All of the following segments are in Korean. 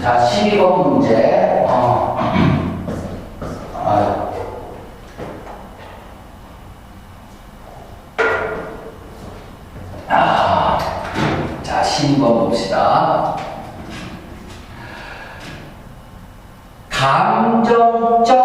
자, 12번 문제. 어. 아. 아. 자, 12번 봅시다. 감정적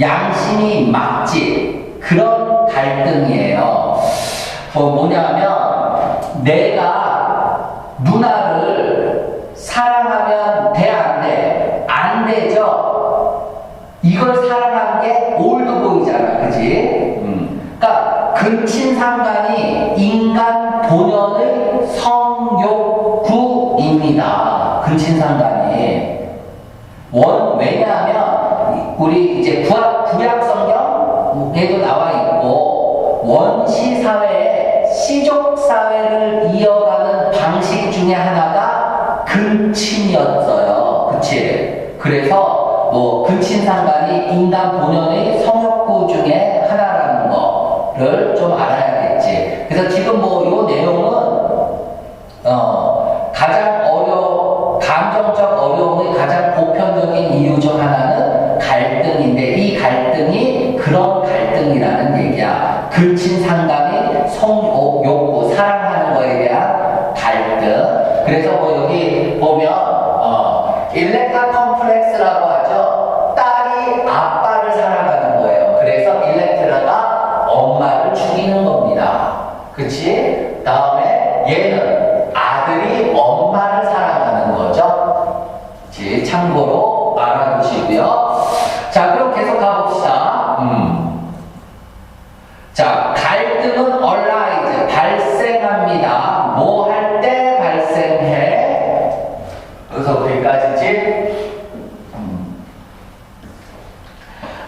양심이 맞지 그런 갈등이에요. 뭐 뭐냐면 내가 누나를 사랑하면 돼 안 돼? 안 되죠. 이걸 사랑한 게 올드보이잖아, 그지? 음. 그러니까 근친상간이 인간 본연의 성욕구입니다. 근친상간이 원 왜냐하면 우리 이제 구약 구약 성경에도 나와 있고 원시 사회에 시족 사회를 이어가는 방식 중에 하나가 근친이었어요. 그치? 그래서 뭐 근친상간이 인간 본연의 성욕구 중에 하나라는 거를 좀 알아야겠지. 그래서 지금 뭐 요 내용은 어, 이유 중 하나는 갈등인데 이 갈등이 그런 갈등이라는 얘기야. 근친상간이 성, 욕구, 사랑하는 거에 대한 갈등. 그래서 뭐 자, 갈등은 얼라이즈 발생합니다. 뭐 할 때 발생해? 여기서 여기까지지? 음.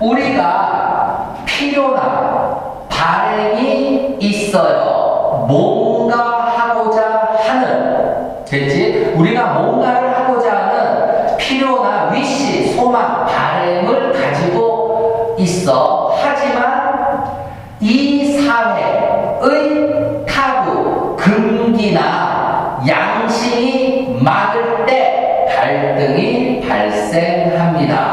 우리가 필요나 바램이 있어요. 뭔가 하고자 하는. 됐지? 우리가 뭔가를 하고자 하는 필요나 위시, 소망, 바램을 가지고 있어. 하지만 이 사회의 타부, 금기나 양심이 막을 때 갈등이 발생합니다.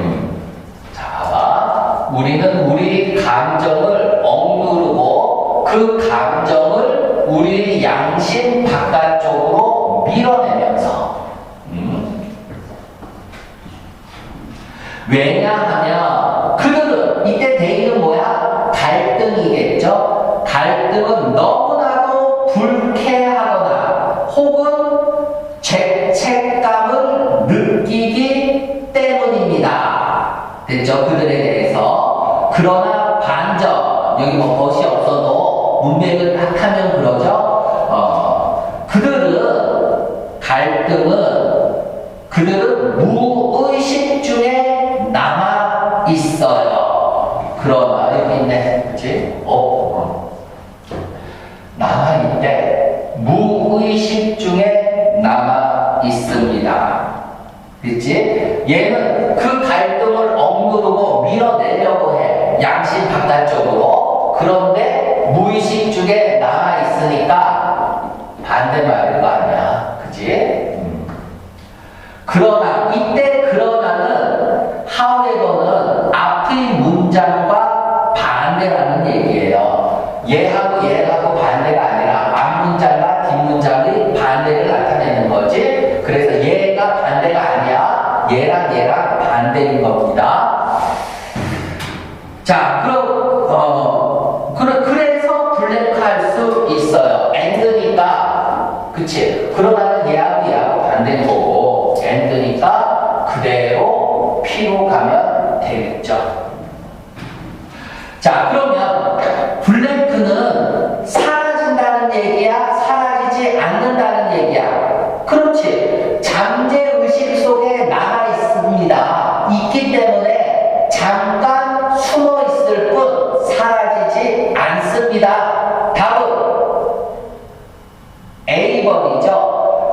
음. 자. 우리는 우리 감정을 억누르고 그 감정을 우리 양심 바깥쪽으로 밀어내면서. 음. 왜냐하면 그들은 이때 대의 그들에 대해서. 그러나 반전, 여기 뭐 벗이 없어도 문맥을 딱 하면 그러죠? 어, 그들은, 갈등은 그들은 무의식 중에 남아 있어요. 그러나 여기 있네, 그렇지? 무의식 중에 남아 있으니까 반대말인 거 아니야. 그치? 음. 그러나 이때 그치? 얘하고 얘하고 반대인 거고 엔드니까 그대로 피로 가면 되겠죠. 자, 그러면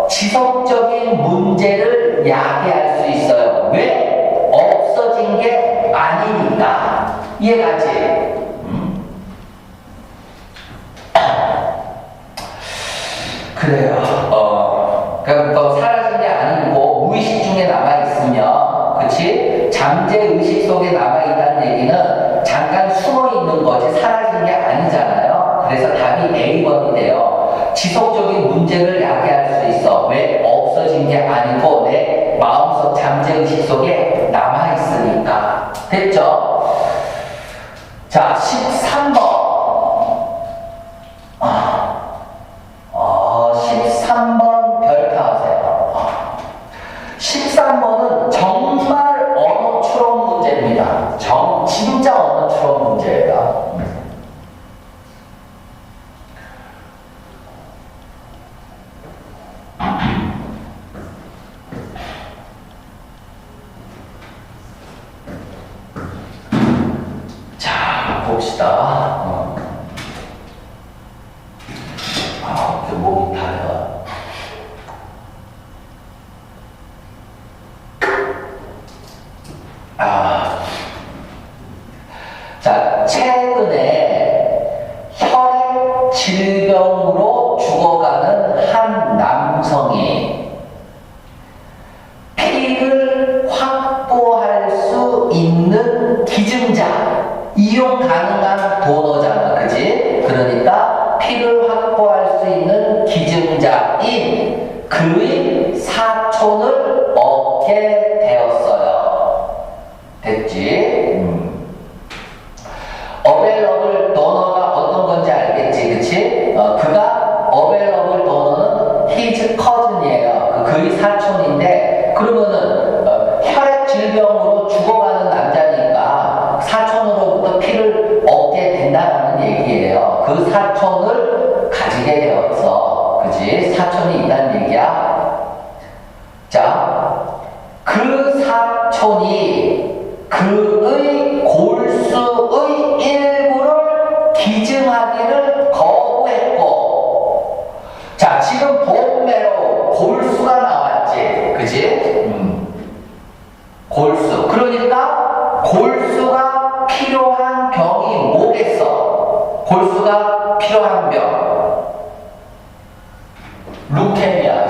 지속적인 문제를 야기할 수 있어요. 왜? 없어진 게 아니니까. 이해가지? 음? 그래요. 어, 그럼 또 사라진 게 아니고 무의식 중에 남아 있으면, 그치? 잠재 의식 속에 남아 있다는 얘기는 잠깐 숨어 있는 거지 사라진 게 아니잖아요. 그래서 답이 A번이 돼요. 지속적인 문제를 야기할 수 있어. 왜? 없어진 게 아니고 내 마음속 잠재 의식 속에 남아 있으니까. 됐죠? 자, 13 자, 봅시다. 이용 가능한 도너잖아, 그지? 그러니까 피를 확보할 수 있는 기증자인 그의 사촌을 얻게 그 사촌을 가지게 되었어. 그지? 사촌이 있다는 얘기야. 자, 그 사촌이 그의 Leukemia.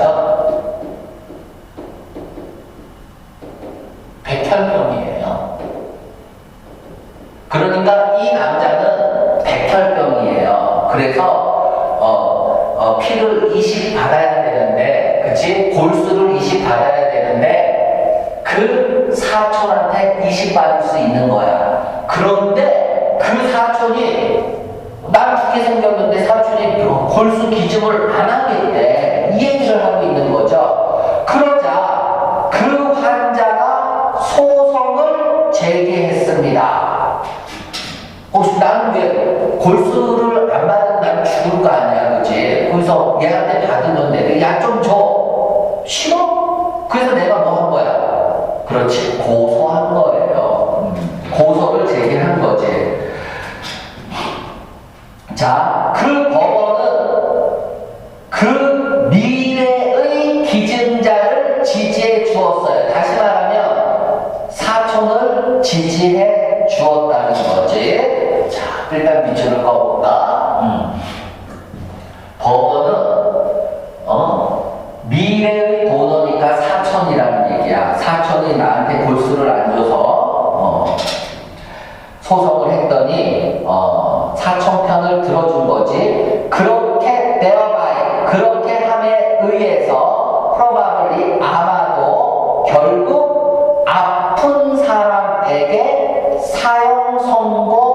골수를 안 받으면 난 죽을 거 아니야, 그지? 그래서 얘한테 받으는데, 야, 좀 줘. 싫어? 그래서 내가 뭐 한 거야? 그렇지, 고소한 거예요. 음, 고소를 제기한 거지. 자, 그 법원은 그 미래의 기증자를 지지해 주었어요. 다시 말하면 사촌을 지지해 주었다는 거지. 자, 일단 밑줄을 꺼볼까? 음. 법원은 어? 미래의 도너니까 사촌이라는 얘기야. 사촌이 나한테 골수를 안 줘서 어, 소송을 했더니 어, 사촌 편을 들어준 거지. 그렇게 thereby 그렇게 함에 의해서 probably 아마도 결국 아픈 사람에게 사형 선고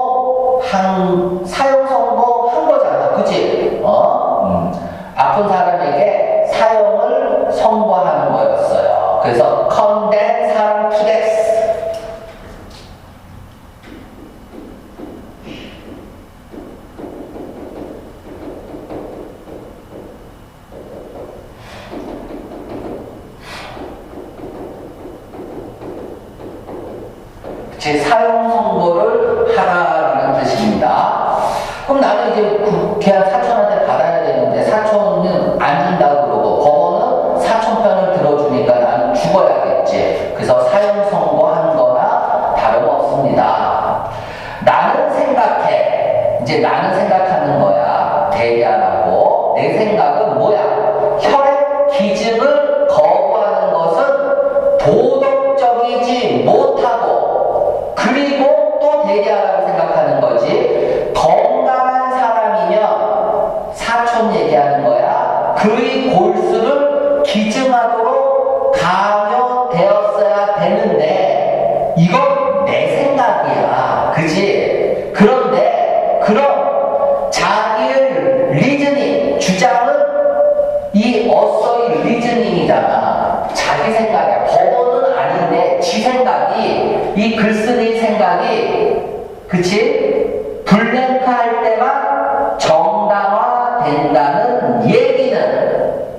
나온다는 얘기는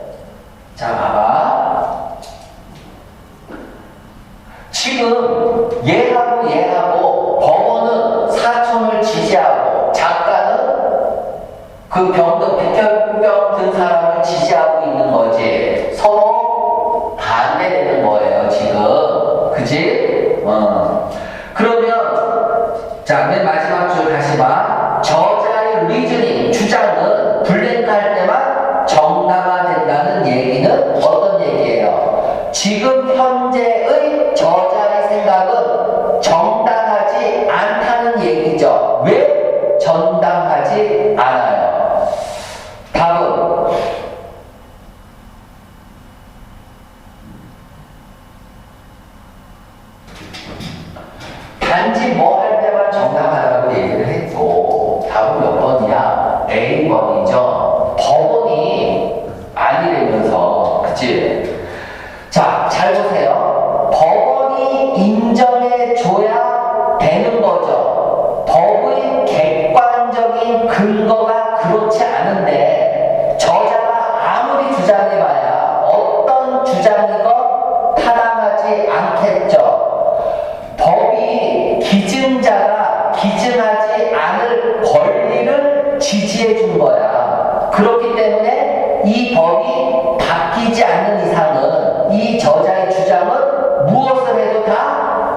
자 봐봐 지금 얘하고 얘하고 법원은 사촌을 지지하고 작가는 그 병. 얘기는 어떤 얘기예요? 지금 현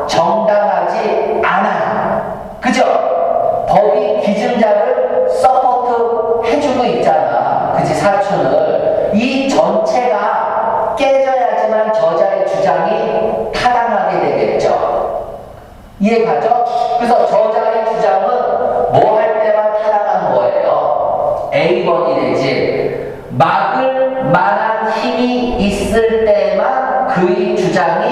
정당하지 않아. 그죠? 법이 기증자를 서포트 해주고 있잖아. 그지 사촌을. 이 전체가 깨져야지만 저자의 주장이 타당하게 되겠죠. 이해가죠? 그래서 저자의 주장은 뭐 할 때만 타당한 거예요. A번이 되지. 막을 만한 힘이 있을 때만 그의 주장이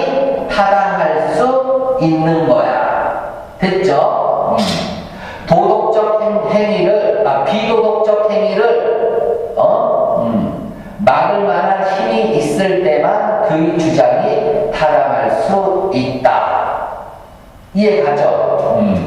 있는 거야. 됐죠? 도덕적 행, 위를 아, 비도덕적 행위를, 어? 음. 막을 만한 힘이 있을 때만 그 주장이 타당할 수 있다. 이해 가죠? 음.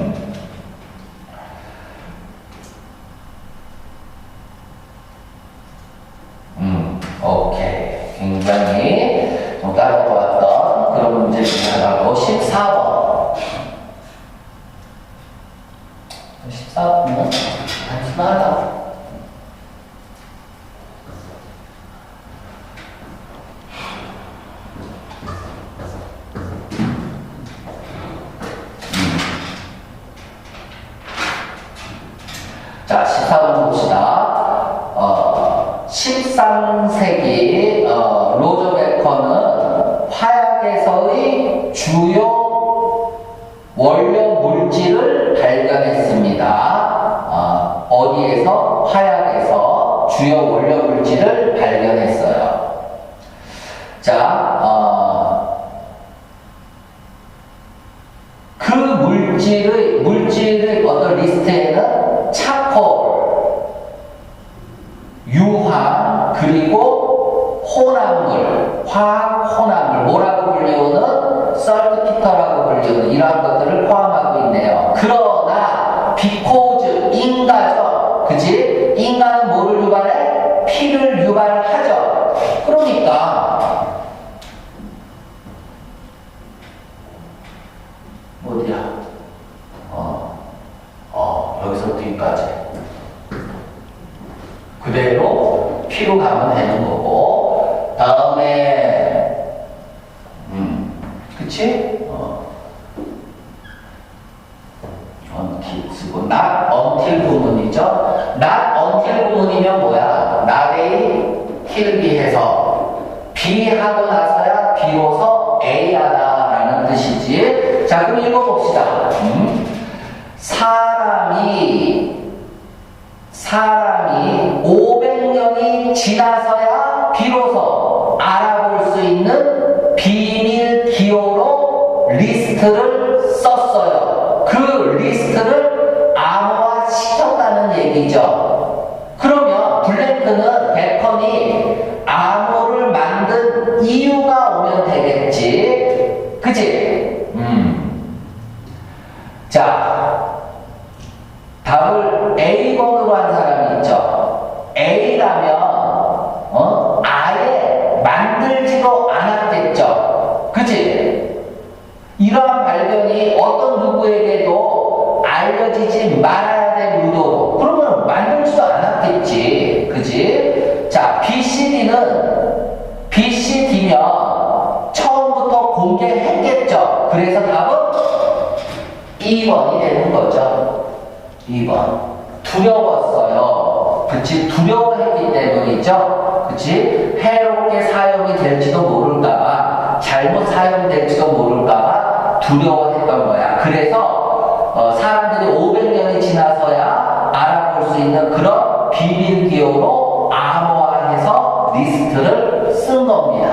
Vai. 주요 원료 물질을 발견했어요. 그러니까. 비로소 A 하다라는 뜻이지. 자, 그럼 읽어봅시다. 음. 사람이 사람이 500년이 지나서야 비로소 알아볼 수 있는 비밀 기호로 리스트를 되는 거죠. 2번. 두려웠어요. 그치? 두려워했기 때문이죠. 그치? 해롭게 사용이 될지도 모를까봐, 잘못 사용될지도 모를까봐 두려워했던 거야. 그래서, 어, 사람들이 500년이 지나서야 알아볼 수 있는 그런 비밀 기호로 암호화해서 리스트를 쓴 겁니다.